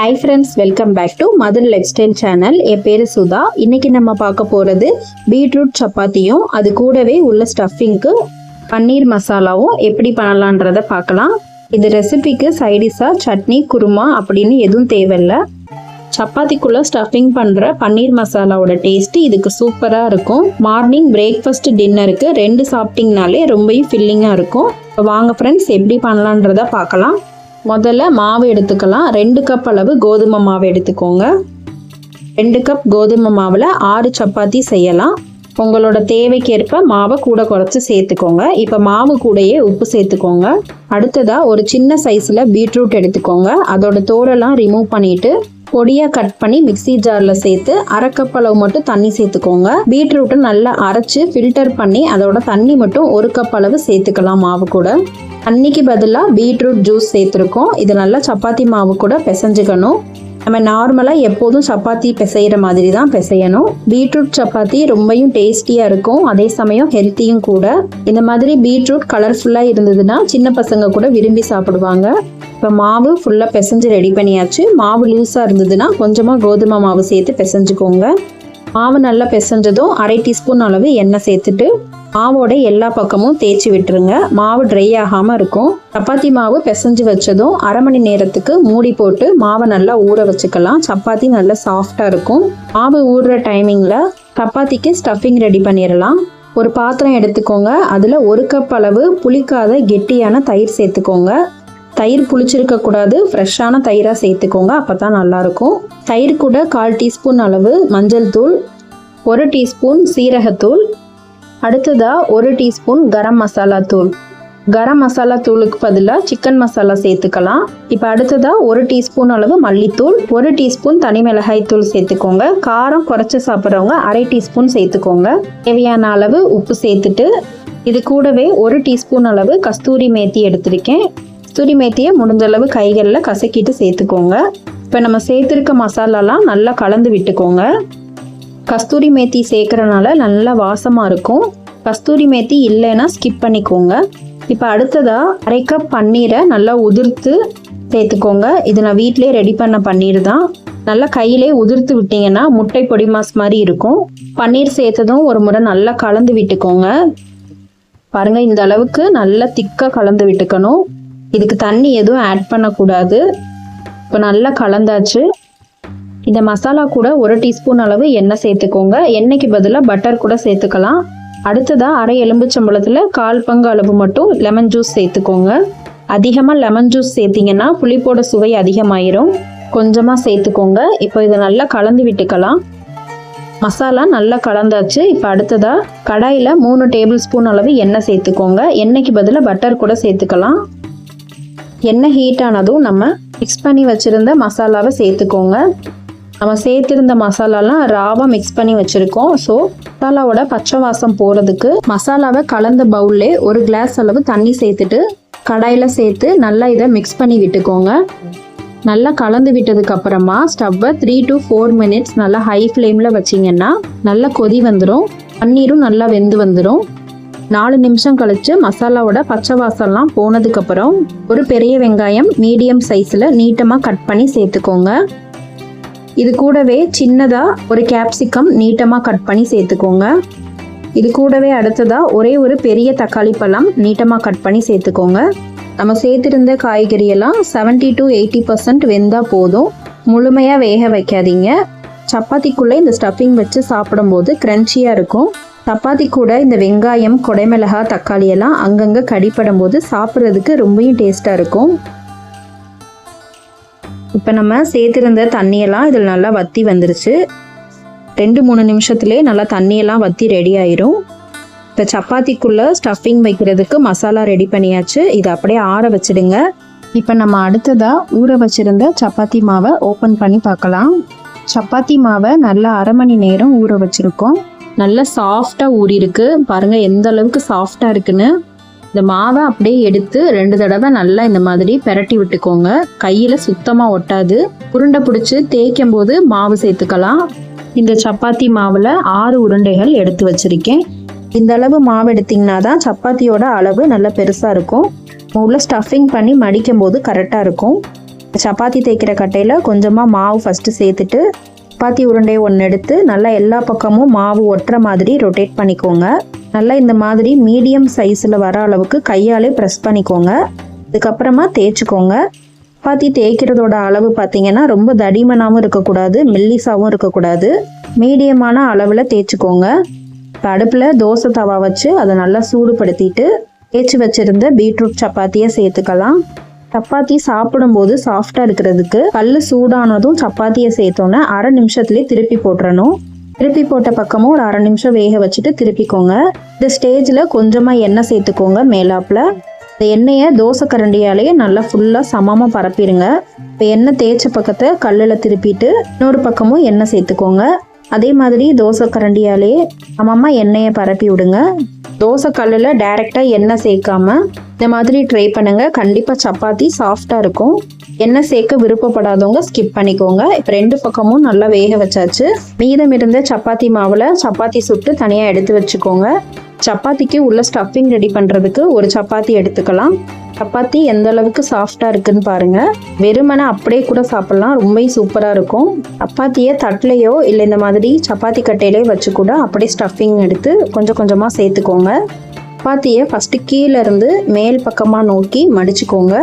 Hi friends welcome back to mother life style channel என் பேர் சுதா. இன்னைக்கு நம்ம பார்க்க போகிறது பீட்ரூட் சப்பாத்தியும் அது கூடவே உள்ள ஸ்டஃபிங்க்கு பன்னீர் மசாலாவும் எப்படி பண்ணலான்றத பார்க்கலாம். இது ரெசிபிக்கு சைடிஷாக சட்னி குருமா அப்படின்னு எதுவும் தேவையில்ல. சப்பாத்திக்குள்ளே ஸ்டஃபிங் பண்ணுற பன்னீர் மசாலாவோட டேஸ்ட்டு இதுக்கு சூப்பராக இருக்கும். மார்னிங் பிரேக்ஃபாஸ்ட் டின்னருக்கு ரெண்டு சாப்பிட்டிங்கனாலே ரொம்பவும் ஃபில்லிங்காக இருக்கும். வாங்க ஃப்ரெண்ட்ஸ் எப்படி பண்ணலான்றத பார்க்கலாம். முதல்ல மாவு எடுத்துக்கலாம். ரெண்டு கப் அளவு கோதுமை மாவு எடுத்துக்கோங்க. ரெண்டு கப் கோதுமை மாவில் ஆறு சப்பாத்தி செய்யலாம். உங்களோட தேவைக்கேற்ப மாவை கூட குறைச்சி சேர்த்துக்கோங்க. இப்போ மாவு கூடயே உப்பு சேர்த்துக்கோங்க. அடுத்ததாக ஒரு சின்ன சைஸில் பீட்ரூட் எடுத்துக்கோங்க. அதோட தோலெல்லாம் ரிமூவ் பண்ணிவிட்டு பொடியாக கட் பண்ணி மிக்ஸி ஜாரில் சேர்த்து அரை கப் அளவு மட்டும் தண்ணி சேர்த்துக்கோங்க. பீட்ரூட்டை நல்லா அரைச்சி ஃபில்டர் பண்ணி அதோட தண்ணி மட்டும் ஒரு கப் அளவு சேர்த்துக்கலாம் மாவு கூட. தண்ணிக்கு பதிலாக பீட்ரூட் ஜூஸ் சேர்த்துருக்கோம். இது நல்லா சப்பாத்தி மாவு கூட பிசைஞ்சுக்கணும். நம்ம நார்மலாக எப்போதும் சப்பாத்தி பிசைகிற மாதிரி தான் பிசையணும். பீட்ரூட் சப்பாத்தி ரொம்பவும் டேஸ்டியாக இருக்கும். அதே சமயம் ஹெல்த்தியும் கூட. இந்த மாதிரி பீட்ரூட் கலர்ஃபுல்லாக இருந்ததுன்னா சின்ன பசங்க கூட விரும்பி சாப்பிடுவாங்க. இப்போ மாவு ஃபுல்லாக பிசைஞ்சு ரெடி பண்ணியாச்சு. மாவு லூஸாக இருந்ததுன்னா கொஞ்சமாக கோதுமை மாவு சேர்த்து பிசைஞ்சுக்கோங்க. மாவு நல்லா பிசைஞ்சதும் அரை டீஸ்பூன் அளவு எண்ணெய் சேர்த்துட்டு மாவோட எல்லா பக்கமும் தேய்ச்சி விட்டுருங்க. மாவு ட்ரை ஆகாமல் இருக்கும். சப்பாத்தி மாவு பிசைஞ்சு வச்சதும் அரை மணி நேரத்துக்கு மூடி போட்டு மாவை நல்லா ஊற வச்சுக்கலாம். சப்பாத்தி நல்லா சாஃப்டாக இருக்கும். மாவு ஊறுற டைமிங்கில் சப்பாத்திக்கு ஸ்டஃபிங் ரெடி பண்ணிடலாம் ஒரு பாத்திரம் எடுத்துக்கோங்க. அதில் ஒரு கப் அளவு புளிக்காத கெட்டியான தயிர் சேர்த்துக்கோங்க. தயிர் புளிச்சிருக்க கூடாது. ஃப்ரெஷ்ஷான தயிராக சேர்த்துக்கோங்க. அப்போ தான் நல்லாயிருக்கும் தயிர் கூட கால் டீஸ்பூன் அளவு மஞ்சள் தூள் ஒரு டீஸ்பூன் சீரகத்தூள் அடுத்ததாக ஒரு டீஸ்பூன் கரம் மசாலா தூள். கரம் மசாலா தூளுக்கு பதிலாக சிக்கன் மசாலா சேர்த்துக்கலாம். இப்போ அடுத்ததாக ஒரு டீஸ்பூன் அளவு மல்லித்தூள் ஒரு டீஸ்பூன் தனி மிளகாய் தூள் சேர்த்துக்கோங்க. காரம் குறைச்சி சாப்பிட்றவங்க அரை டீஸ்பூன் சேர்த்துக்கோங்க. தேவையான அளவு உப்பு சேர்த்துட்டு இது கூடவே ஒரு டீஸ்பூன் அளவு கஸ்தூரி மேத்தி எடுத்திருக்கேன். கஸ்தூரி மேத்தியை முடிஞ்சளவு கைகளில் கசக்கிட்டு சேர்த்துக்கோங்க. இப்போ நம்ம சேர்த்துருக்க மசாலாலாம் நல்லா கலந்து விட்டுக்கோங்க. கஸ்தூரி மேத்தி சேர்க்குறனால நல்லா வாசமாக இருக்கும். கஸ்தூரி மேத்தி இல்லைன்னா ஸ்கிப் பண்ணிக்கோங்க. இப்போ அடுத்ததாக அரை கப் பன்னீரை நல்லா உதிர்த்து சேர்த்துக்கோங்க. இது நான் வீட்டிலே ரெடி பண்ண பன்னீர் தான். நல்லா கையிலே உதிர்த்து விட்டீங்கன்னா முட்டை பொடி மாஸ் மாதிரி இருக்கும். பன்னீர் சேர்த்ததும் ஒரு முறை நல்லா கலந்து விட்டுக்கோங்க. பாருங்கள் இந்த அளவுக்கு நல்லா திக்காக கலந்து விட்டுக்கணும். இதுக்கு தண்ணி எதுவும் ஆட் பண்ணக்கூடாது. இப்போ நல்லா கலந்தாச்சு. இந்த மசாலா கூட ஒரு டீஸ்பூன் அளவு எண்ணெய் சேர்த்துக்கோங்க. எண்ணெய்க்கு பதிலாக பட்டர் கூட சேர்த்துக்கலாம். அடுத்ததாக அரை எலும்புச்சம்பளத்தில் கால் பங்கு அளவு மட்டும் லெமன் ஜூஸ் சேர்த்துக்கோங்க. அதிகமாக லெமன் ஜூஸ் சேர்த்திங்கன்னா புளிப்போட சுவை அதிகமாயிரும். கொஞ்சமாக சேர்த்துக்கோங்க. இப்போ இதை நல்லா கலந்து விட்டுக்கலாம். மசாலா நல்லா கலந்தாச்சு. இப்போ அடுத்ததாக கடாயில் மூணு டேபிள் ஸ்பூன் அளவு எண்ணெய் சேர்த்துக்கோங்க. எண்ணெய்க்கு பதிலாக பட்டர் கூட சேர்த்துக்கலாம். எண்ணெய் ஹீட் ஆனதும் நம்ம மிக்ஸ் பண்ணி வச்சுருந்த மசாலாவை சேர்த்துக்கோங்க. நம்ம சேர்த்திருந்த மசாலாலாம் ராவாக மிக்ஸ் பண்ணி வச்சுருக்கோம். ஸோ மசாலாவோட பச்சை வாசம் போகிறதுக்கு மசாலாவை கலந்த பவுல்லே ஒரு கிளாஸ் அளவு தண்ணி சேர்த்துட்டு கடாயில் சேர்த்து நல்லா இதை மிக்ஸ் பண்ணி விட்டுக்கோங்க. நல்லா கலந்து விட்டதுக்கு அப்புறமா ஸ்டவ்வை த்ரீ டு ஃபோர் மினிட்ஸ் நல்லா ஹை ஃப்ளேமில் வச்சிங்கன்னா நல்லா கொதி வந்துடும் பன்னீரும் நல்லா வெந்து வந்துடும் நாலு நிமிஷம் கழித்து மசாலாவோட பச்சை வாசம்லாம் போனதுக்கப்புறம் ஒரு பெரிய வெங்காயம் மீடியம் சைஸில் நீட்டமாக கட் பண்ணி சேர்த்துக்கோங்க. இது கூடவே சின்னதாக ஒரு கேப்சிகம் நீட்டமாக கட் பண்ணி சேர்த்துக்கோங்க. இது கூடவே அடுத்ததாக ஒரே ஒரு பெரிய தக்காளி பழம் நீட்டமாக கட் பண்ணி சேர்த்துக்கோங்க. நம்ம சேர்த்துருந்த காய்கறியெல்லாம் செவன்ட்டி டு எயிட்டி பர்சன்ட் வெந்தால் போதும். முழுமையாக வேக வைக்காதீங்க. சப்பாத்திக்குள்ளே இந்த ஸ்டஃபிங் வச்சு சாப்பிடும்போது க்ரன்ச்சியாக இருக்கும். சப்பாத்தி கூட இந்த வெங்காயம் கொடைமிளகா தக்காளி எல்லாம் அங்கங்கே கடிப்படும் போது சாப்பிட்றதுக்கு ரொம்பவும் டேஸ்ட்டாக இருக்கும். இப்போ நம்ம சேர்த்துருந்த தண்ணியெல்லாம் இதில் நல்லா வற்றி வந்துருச்சு. ரெண்டு மூணு நிமிஷத்துலேயே நல்லா தண்ணியெல்லாம் வற்றி ரெடி ஆயிரும். இப்போ சப்பாத்திக்குள்ளே ஸ்டஃபிங் வைக்கிறதுக்கு மசாலா ரெடி பண்ணியாச்சு. இதை அப்படியே ஆற வச்சிடுங்க. இப்போ நம்ம அடுத்ததாக ஊற வச்சுருந்த சப்பாத்தி மாவை ஓப்பன் பண்ணி பார்க்கலாம். சப்பாத்தி மாவை நல்லா அரை மணி நேரம் ஊற வச்சுருக்கோம். நல்லா சாஃப்டாக ஊறிருக்கு பாருங்கள் எந்த அளவுக்கு சாஃப்டாக இருக்குன்னு. இந்த மாவை அப்படியே எடுத்து ரெண்டு தடவை நல்லா இந்த மாதிரி பெரட்டி விட்டுக்கோங்க. கையில் சுத்தமாக ஒட்டாது. உருண்டை பிடிச்சி தேய்க்கும் போது மாவு சேர்த்துக்கலாம். இந்த சப்பாத்தி மாவில் ஆறு உருண்டைகள் எடுத்து வச்சுருக்கேன். இந்த அளவு மாவு எடுத்திங்கன்னா தான் சப்பாத்தியோட அளவு நல்லா பெருசாக இருக்கும். உள்ள ஸ்டஃபிங் பண்ணி மடிக்கும் போது கரெக்டாக இருக்கும். சப்பாத்தி தேய்க்கிற கட்டையில் கொஞ்சமாக மாவு ஃபஸ்ட்டு சேர்த்துட்டு சப்பாத்தி உருண்டை ஒன்று எடுத்து நல்லா எல்லா பக்கமும் மாவு ஒட்டுற மாதிரி ரொட்டேட் பண்ணிக்கோங்க. நல்லா இந்த மாதிரி மீடியம் சைஸில் வர அளவுக்கு கையாலே ப்ரெஸ் பண்ணிக்கோங்க. இதுக்கப்புறமா தேய்ச்சிக்கோங்க. சப்பாத்தி தேய்க்கிறதோட அளவு பார்த்தீங்கன்னா ரொம்ப தடிமனாகவும் இருக்கக்கூடாது மெல்லிசாவும் இருக்கக்கூடாது. மீடியமான அளவில் தேய்ச்சிக்கோங்க. இப்போ அடுப்பில் தோசை தவா வச்சு அதை நல்லா சூடுபடுத்திட்டு தேய்ச்சி வச்சுருந்த பீட்ரூட் சப்பாத்தியை சேர்த்துக்கலாம். சப்பாத்தி சாப்பிடும்போது சாஃப்டாக இருக்கிறதுக்கு கல் சூடானதும் சப்பாத்தியை சேர்த்தோன்னே அரை நிமிஷத்துலேயே திருப்பி போட்டுறணும். திருப்பி போட்ட பக்கமும் ஒரு அரை நிமிஷம் வேக வச்சுட்டு திருப்பிக்கோங்க. இந்த ஸ்டேஜில் கொஞ்சமாக எண்ணெய் சேர்த்துக்கோங்க மேலாப்பில். இந்த எண்ணெயை தோசை கரண்டியாலேயே நல்லா ஃபுல்லாக சமமாக பரப்பிடுங்க. இப்போ எண்ணெய் தேய்ச்ச பக்கத்தை கல்லில் திருப்பிட்டு இன்னொரு பக்கமும் எண்ணெய் சேர்த்துக்கோங்க. அதே மாதிரி தோசை கரண்டியாலே சமமாக எண்ணெயை பரப்பி விடுங்க. தோசை கல்லில் டைரெக்டாக எண்ணெய் சேர்க்காம இந்த மாதிரி ட்ரை பண்ணுங்கள் கண்டிப்பாக சப்பாத்தி சாஃப்டாக இருக்கும். எண்ணெய் சேர்க்க விருப்பப்படாதவங்க ஸ்கிப் பண்ணிக்கோங்க. இப்போ ரெண்டு பக்கமும் நல்லா வேக வச்சாச்சு. மீதம் இருந்த சப்பாத்தி மாவில் சப்பாத்தி சுட்டு தனியாக எடுத்து வச்சுக்கோங்க. சப்பாத்திக்கு உள்ள ஸ்டஃபிங் ரெடி பண்ணுறதுக்கு ஒரு சப்பாத்தி எடுத்துக்கலாம். சப்பாத்தி எந்த அளவுக்கு சாஃப்டாக இருக்குன்னு பாருங்கள் வெறுமனை அப்படியே கூட சாப்பிட்லாம். ரொம்ப சூப்பராக இருக்கும். சப்பாத்தியை தட்டிலையோ இல்லை இந்த மாதிரி சப்பாத்தி கட்டையிலையோ வச்சு கூட அப்படியே ஸ்டஃபிங் எடுத்து கொஞ்சம் கொஞ்சமாக சேர்த்துக்கோங்க. சப்பாத்தியை ஃபஸ்ட்டு கீழேருந்து மேல் பக்கமாக நோக்கி மடிச்சுக்கோங்க.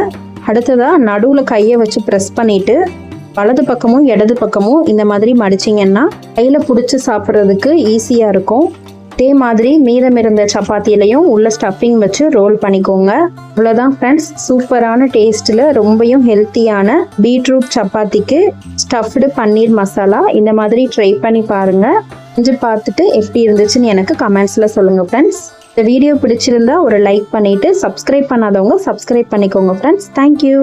அடுத்ததாக நடுவில் கையை வச்சு ப்ரெஸ் பண்ணிவிட்டு வலது பக்கமும் இடது பக்கமும் இந்த மாதிரி மடிச்சிங்கன்னா கையில் பிடிச்சி சாப்பிட்றதுக்கு ஈஸியாக இருக்கும். அதே மாதிரி மீதம் இருந்த சப்பாத்தியிலையும் உள்ள ஸ்டஃபிங் வச்சு ரோல் பண்ணிக்கோங்க. அவ்வளோதான் ஃப்ரெண்ட்ஸ் சூப்பரான டேஸ்ட்டில் ரொம்பவும் ஹெல்த்தியான பீட்ரூட் சப்பாத்திக்கு ஸ்டஃப்டு பன்னீர் மசாலா இந்த மாதிரி ட்ரை பண்ணி பாருங்கள் செஞ்சு பார்த்துட்டு எப்படி இருந்துச்சுன்னு எனக்கு கமெண்ட்ஸில் சொல்லுங்கள் ஃப்ரெண்ட்ஸ் இந்த வீடியோ பிடிச்சிருந்தா ஒரு லைக் பண்ணிவிட்டு சப்ஸ்கிரைப் பண்ணாதவங்க சப்ஸ்கிரைப் பண்ணிக்கோங்க ஃப்ரெண்ட்ஸ் தேங்க்யூ